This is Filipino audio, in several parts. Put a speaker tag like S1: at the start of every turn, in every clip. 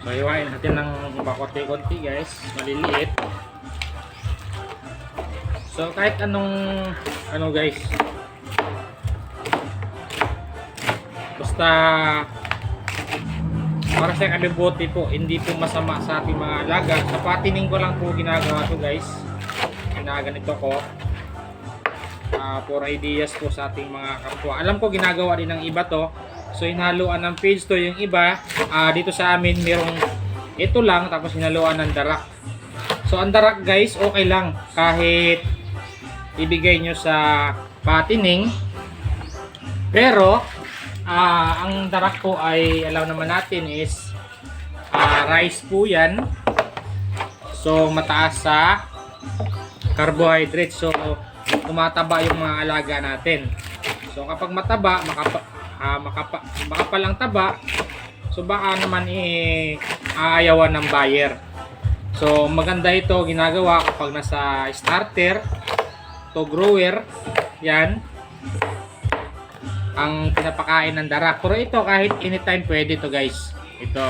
S1: So, iwain natin ng pakonti-konti guys. Maliliit. So, kahit anong, ano guys. Basta, para sa kalibuti po, hindi po masama sa ating mga alaga. Sa patining ko lang po ginagawa to guys. Ginaganito ko. Ah, for ideas po sa ating mga kapwa. Alam ko ginagawa din ng iba to. So hinaluan ng page to yung iba. Ah, dito sa amin merong ito lang tapos hinaluan ng darak. So ang darak guys, okay lang kahit ibigay nyo sa patining. Pero ah, ang darak po ay alam naman natin is ah, rice po yan. So mataas sa carbohydrates. So tumataba yung mga alaga natin. So kapag mataba, makapa, ah, makapa, makapal ang taba, so baka naman eh, ng buyer. So maganda ito ginagawa kapag nasa starter to grower, yan, ang pinapakain ng darak. Pero ito kahit anytime pwede to guys. Ito.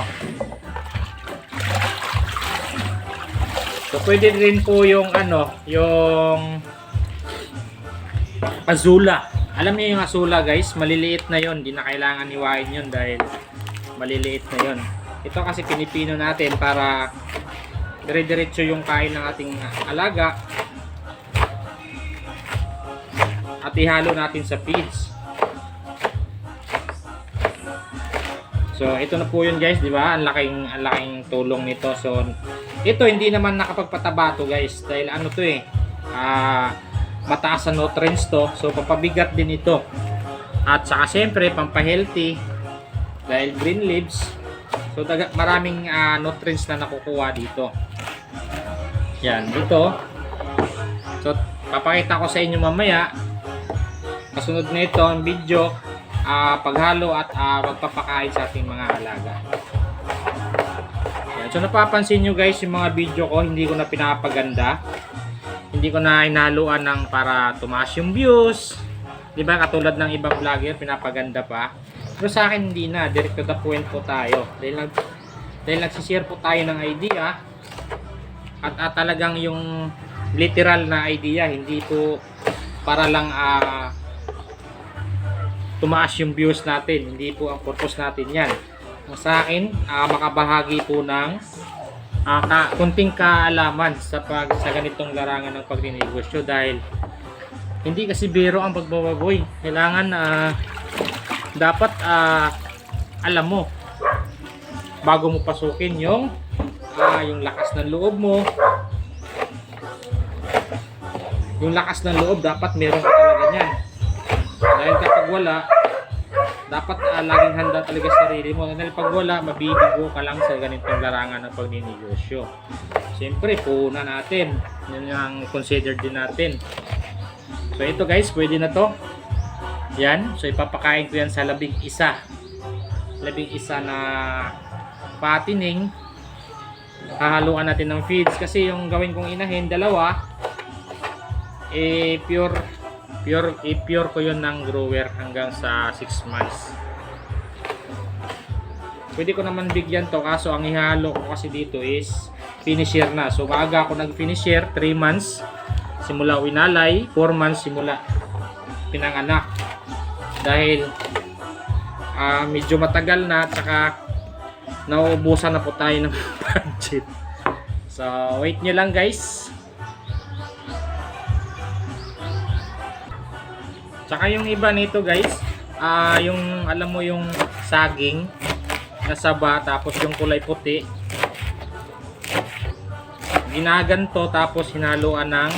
S1: So pwede rin po yung ano, yung Azula. Alam niyo yung Azula guys, maliliit na yon, Di na kailangan iwain yon dahil maliliit na yon. Ito kasi pinipino natin para dire-diretso yung kain ng ating alaga. At ihalo natin sa feeds. So ito na po yun guys, di ba? Ang laking, ang laking tulong nito. So ito hindi naman nakapagpataba to guys dahil ano to eh. Ah mataas sa nutrients to. So, papabigat din ito. At saka siyempre, pampahealthy. Dahil green leaves. So, daga, maraming ah, nutrients na nakukuha dito. Yan, dito. So, papakita ko sa inyo mamaya. Kasunod na ito ang video. ah, paghalo at ah, magpapakain sa ating mga alaga. Yan. So, napapansin nyo guys, yung mga video ko, hindi ko na pinapaganda hindi ko na inaluan ng para tumaas yung views. 'Di ba? Katulad ng ibang vlogger pinapaganda pa. Pero sa akin hindi na, direct to the point po tayo. Dahil nag dahil nagsishare po tayo ng idea at, at talagang yung literal na idea, hindi po para lang ah tumaas yung views natin. Hindi po ang purpose natin 'yan. Sa akin, ah, makabahagi po ng ah ka, kunting kaalaman sa pag sa ganitong larangan ng pagninegosyo dahil hindi kasi biro ang pagbababoy. Kailangan ah, dapat ah, alam mo bago mo pasukin yung ah, yung lakas ng loob mo. Yung lakas ng loob dapat meron ka talaga niyan. Dahil kapag wala, dapat uh, laging handa talaga sa sarili mo. Dahil pag wala, mabibigo ka lang sa ganitong larangan ng pagninegosyo. Siyempre, puuna natin. Yun ang consider din natin. So ito guys, pwede na to. Yan. So ipapakain ko yan sa labing isa. Labing isa na patining. Hahaluan natin ng feeds. Kasi yung gawin kong inahin, dalawa. Eh, pure pure i-pure ko yun ng grower hanggang sa 6 months. Pwede ko naman bigyan to kaso ang ihalo ko kasi dito is finisher na. So maaga ako nag finisher 3 months simula winalay 4 months simula pinanganak dahil ah, medyo matagal na at saka nauubusan na po tayo ng budget. So wait nyo lang guys Tsaka yung iba nito guys, ah yung alam mo yung saging na saba tapos yung kulay puti. Ginaganto tapos hinaluan ng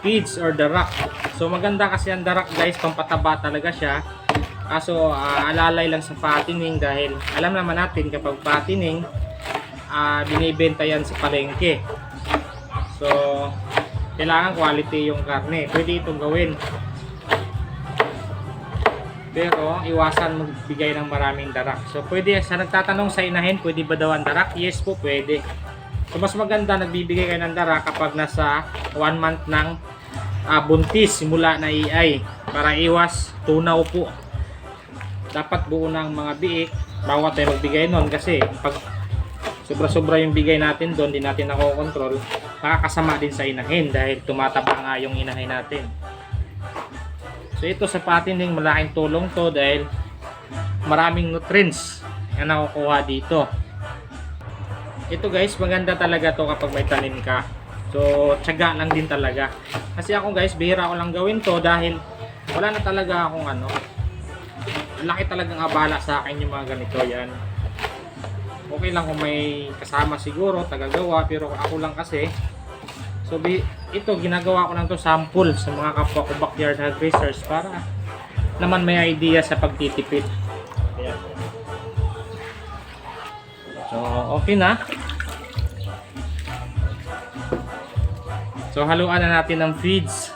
S1: feeds or darak. So maganda kasi ang darak guys, pampataba talaga siya. Kaso ah, alalay lang sa fattening dahil alam naman natin kapag fattening, ah binibenta yan sa palengke. So kailangan quality yung karne. Pwede itong gawin. Pero iwasan magbigay ng maraming darak. So pwede sa nagtatanong sa inahin, pwede ba daw ang darak? Yes po, pwede. So mas maganda nagbibigay kayo ng darak kapag nasa 1 month ng ah, buntis simula na iay para iwas tunaw po. Dapat buo ng mga biik bawat tayo magbigay nun kasi pag sobra-sobra yung bigay natin doon, di natin nakokontrol, makakasama din sa inahin dahil tumataba nga yung inahin natin. So ito sa patining malaking tulong to dahil maraming nutrients na nakukuha dito. Ito guys, maganda talaga to kapag may tanim ka. So, tiyaga lang din talaga. Kasi ako guys, bihira ko lang gawin to dahil wala na talaga akong ano. Laki talagang abala sa akin yung mga ganito yan. Okay lang kung may kasama siguro, tagagawa, pero ako lang kasi. So, ito, ginagawa ko lang to sample sa mga kapwa ko backyard racers para naman may idea sa pagtitipid. So, okay na. So, haluan na natin ng feeds.